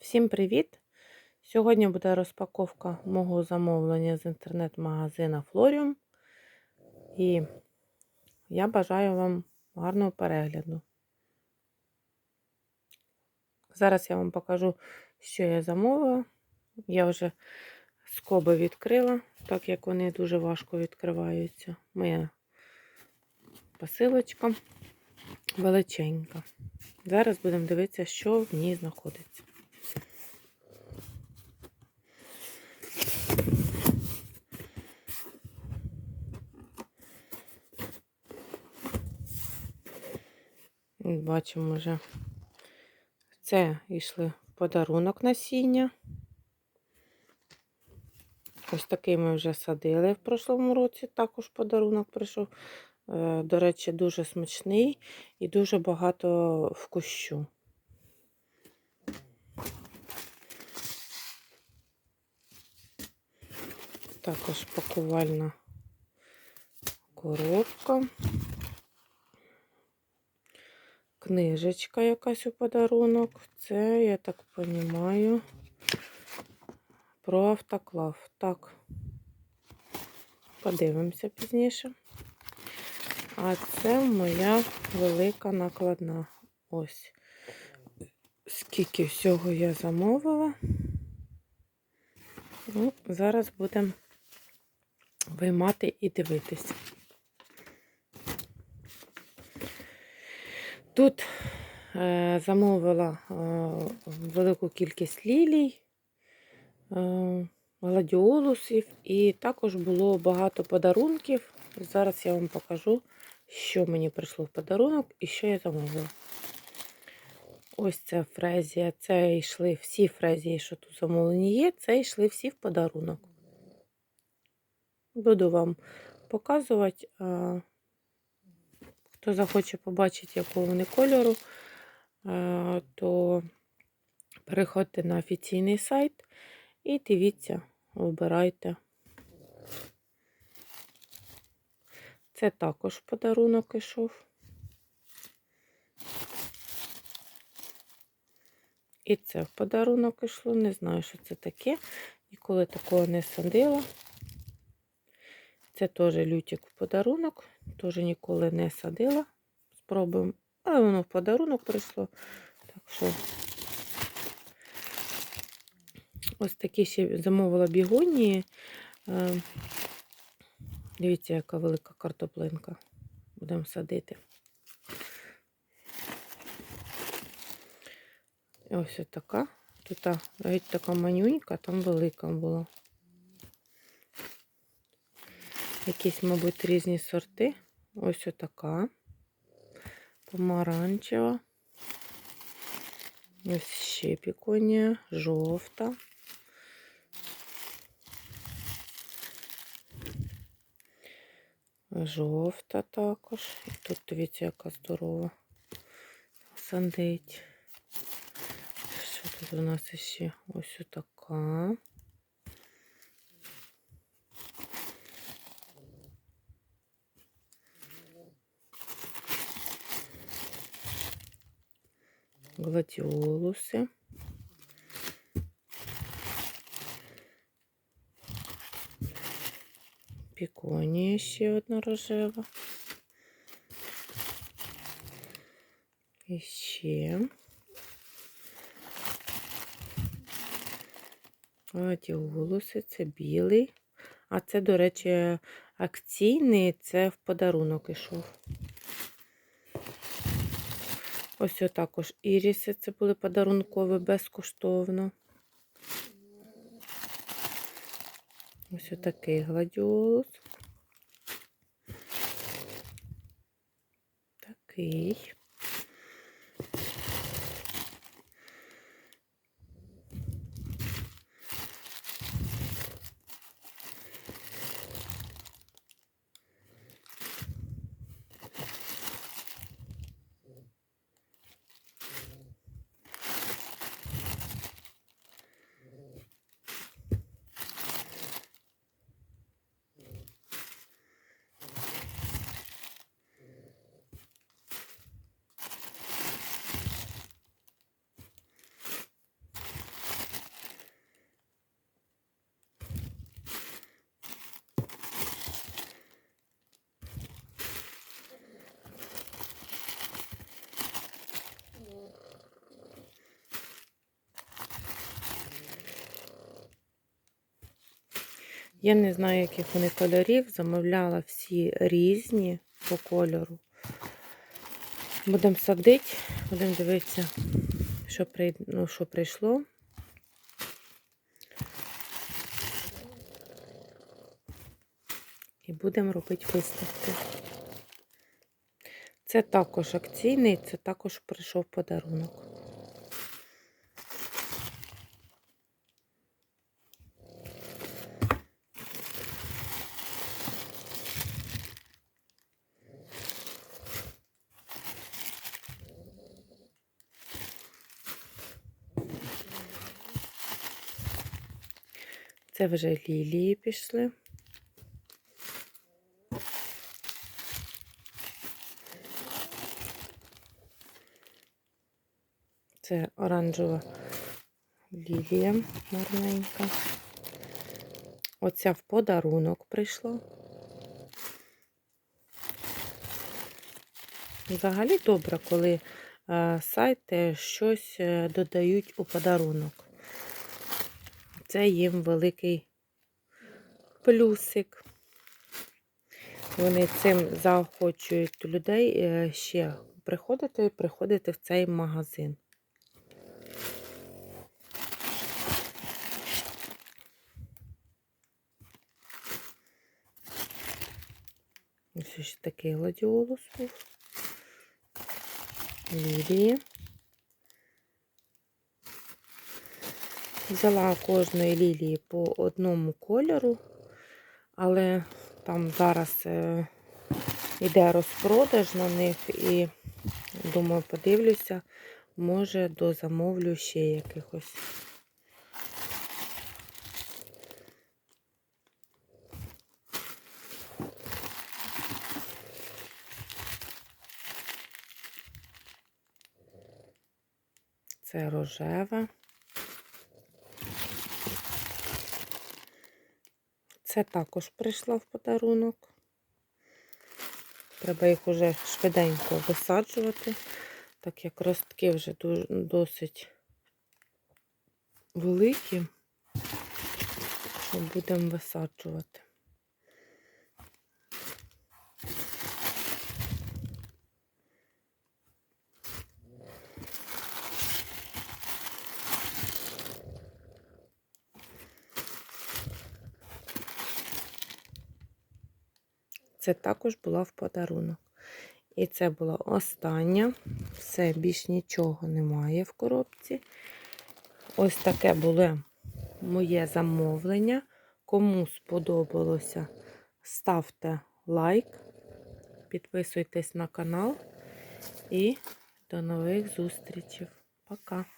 Всім привіт! Сьогодні буде розпаковка мого замовлення з інтернет-магазина Florium. І я бажаю вам гарного перегляду. Зараз я вам покажу, що я замовила. Я вже скоби відкрила, так як вони дуже важко відкриваються. Моя посилочка величенька. Зараз будемо дивитися, що в ній знаходиться. Бачимо вже, це йшли в подарунок насіння. Ось такий ми вже садили в прошлому році, також подарунок прийшов. Е, до речі, дуже смачний і дуже багато в кущу. Також пакувальна коробка. Книжечка якась у подарунок. Це, я так розумію, про автоклав. Так, подивимося пізніше. А це моя велика накладна. Ось. Скільки всього я замовила. Ну, Зараз будемо виймати і дивитися. Тут е, замовила е, велику кількість лілій, е, гладіолусів, і також було багато подарунків. Зараз я вам покажу, що мені прийшло в подарунок і що я замовила. Ось ця фрезія. Це йшли всі фрезії, що тут замовлені є, це йшли всі в подарунок. Буду вам показувати. Хто захоче побачити, якого вони кольору, то переходьте на офіційний сайт і дивіться, вибирайте. Це також подарунок ішов. І це в подарунок ішло. Не знаю, що це таке. Ніколи такого не садила. Це теж лютик в подарунок. Теж ніколи не садила. Спробуємо. Але воно в подарунок прийшло. Так що ось такі ще замовила бігонії. Е, дивіться, яка велика картоплинка. Будемо садити. Ось така. Тут геть така манюнька, там велика була. Якісь, мабуть, різні сорти. Ось отака. Помаранчева. Ось ще піконія, жовта. Жовта також. І тут, дивіться, яка здорова. Сандить. Що тут у нас ще? Ось отака. Гладіолуси. Піконія ще одна рожева. І ще. Гладіолуси, це білий. А це, до речі, акційний, це в подарунок ішов. Ось також іріси, це були подарункові безкоштовно. Ось отакий гладіолус. Такий. Я не знаю, яких вони кольорів. Замовляла всі різні по кольору. Будемо садити, будемо дивитися, що, при... ну, що прийшло. І будемо робити виставки. Це також акційний, це також прийшов подарунок. Це вже лілії пішли. Це оранжева лілія гарненька. Оця в подарунок прийшла. Взагалі добре, коли е, сайти щось е, додають у подарунок. Це їм великий плюсик. Вони цим заохочують людей е, ще приходити приходити в цей магазин. Ось ще такий гладіолус був. Лілії. Взяла кожної лілії по одному кольору, але там зараз е, йде розпродаж на них і, думаю, подивлюся, може дозамовлю ще якихось. Це рожева. Це також прийшла в подарунок. Треба їх уже швиденько висаджувати, так як ростки вже досить великі, що будемо висаджувати. Це також була в подарунок. І це була остання. Все, більш нічого немає в коробці. Ось таке було моє замовлення. Кому сподобалося, ставте лайк, підписуйтесь на канал і до нових зустрічей. Пока!